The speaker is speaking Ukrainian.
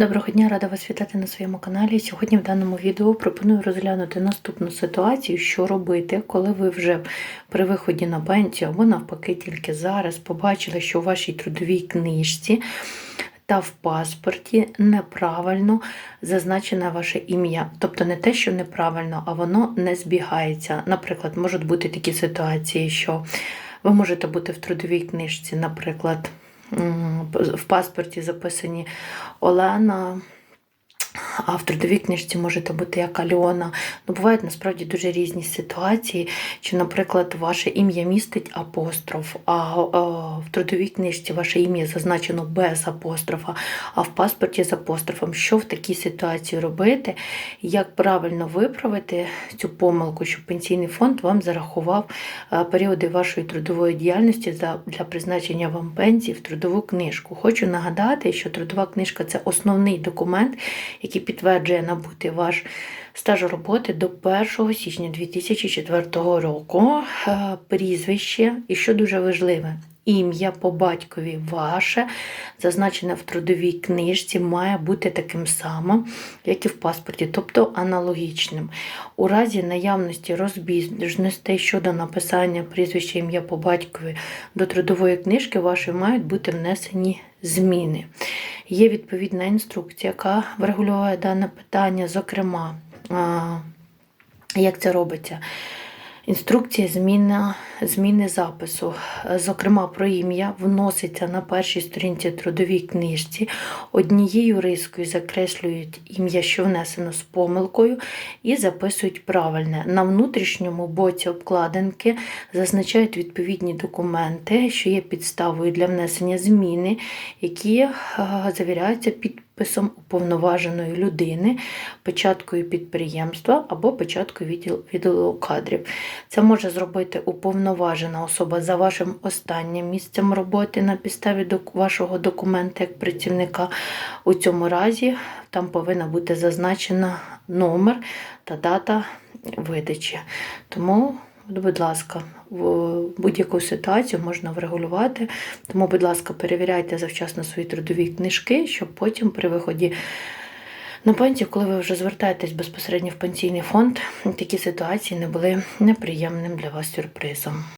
Доброго дня, рада вас вітати на своєму каналі. Сьогодні в даному відео пропоную розглянути наступну ситуацію, що робити, коли ви вже при виході на пенсію або навпаки тільки зараз побачили, що у вашій трудовій книжці та в паспорті неправильно зазначене ваше ім'я. Тобто не те, що неправильно, а воно не збігається. Наприклад, можуть бути такі ситуації, що ви можете бути в трудовій книжці, наприклад, в паспорті записані Олена. А в трудовій книжці можете бути як Альона. Ну, бувають насправді дуже різні ситуації. Чи, наприклад, ваше ім'я містить апостроф, а в трудовій книжці ваше ім'я зазначено без апострофа, а в паспорті з апострофом. Що в такій ситуації робити? Як правильно виправити цю помилку, щоб пенсійний фонд вам зарахував е, періоди вашої трудової діяльності для призначення вам пенсії в трудову книжку? Хочу нагадати, що трудова книжка це основний документ, який підтверджує набути ваш стаж роботи до 1 січня 2004 року. Е, Прізвище, і що дуже важливе, ім'я по батькові ваше, зазначене в трудовій книжці, має бути таким самим, як і в паспорті, тобто аналогічним. У разі наявності розбіжностей щодо написання прізвища ім'я по батькові до трудової книжки вашої мають бути внесені зміни. Є відповідна інструкція, яка врегулює дане питання, зокрема, як це робиться. Інструкція зміна, зміни запису, зокрема про ім'я, вноситься на першій сторінці трудовій книжці. Однією рискою закреслюють ім'я, що внесено з помилкою, і записують правильне. На внутрішньому боці обкладинки зазначають відповідні документи, що є підставою для внесення зміни, які е, завіряються підписом уповноваженої людини, печаткою підприємства або печаткою відділ, відділу кадрів. Це може зробити уповноважена особа за вашим останнім місцем роботи на підставі вашого документа як працівника. У цьому разі там повинна бути зазначена номер та дата видачі. Тому, будь ласка, в будь-яку ситуацію можна врегулювати. Тому, будь ласка, перевіряйте завчасно свої трудові книжки, щоб потім при виході на пенсію, коли ви вже звертаєтесь безпосередньо в пенсійний фонд, такі ситуації не були неприємним для вас сюрпризом.